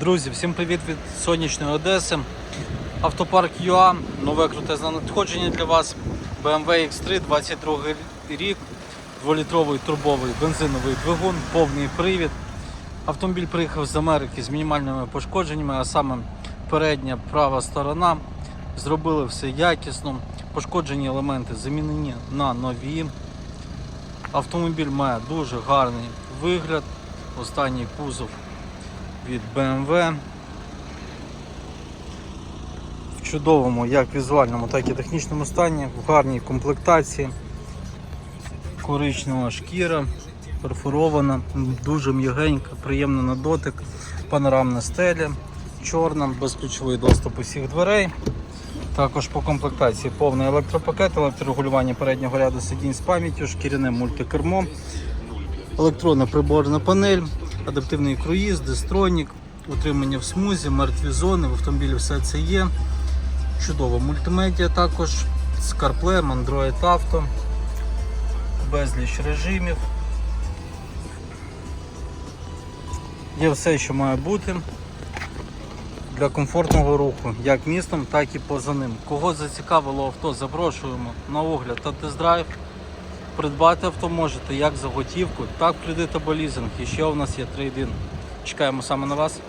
Друзі, всім привіт від сонячної Одеси. Автопарк ЮА, нове крутезне надходження для вас. BMW X3, 22 рік, 2-літровий турбовий бензиновий двигун, повний привід. Автомобіль приїхав з Америки з мінімальними пошкодженнями, а саме передня права сторона. Зробили все якісно. Пошкоджені елементи замінені на нові. Автомобіль має дуже гарний вигляд. Останній кузов від BMW. В чудовому як візуальному, так і технічному стані, в гарній комплектації. Коричнева шкіра, перфорована, дуже м'ягенька, приємна на дотик, панорамна стеля, чорна, безключовий доступ усіх дверей. Також по комплектації повний електропакет, електрорегулювання переднього ряду сидінь з пам'яттю, шкіряне мультикермо, електронна приборна панель, адаптивний круїз, дистронік, утримання в смузі, мертві зони, в автомобілі все це є. Чудово мультимедіа також, з CarPlay, Android Auto, безліч режимів. Є все, що має бути для комфортного руху, як містом, так і поза ним. Кого зацікавило авто, запрошуємо на огляд та тест-драйв. Придбати авто можете як за готівку, так кредит або лізинг. І ще у нас є трейдинг. Чекаємо саме на вас.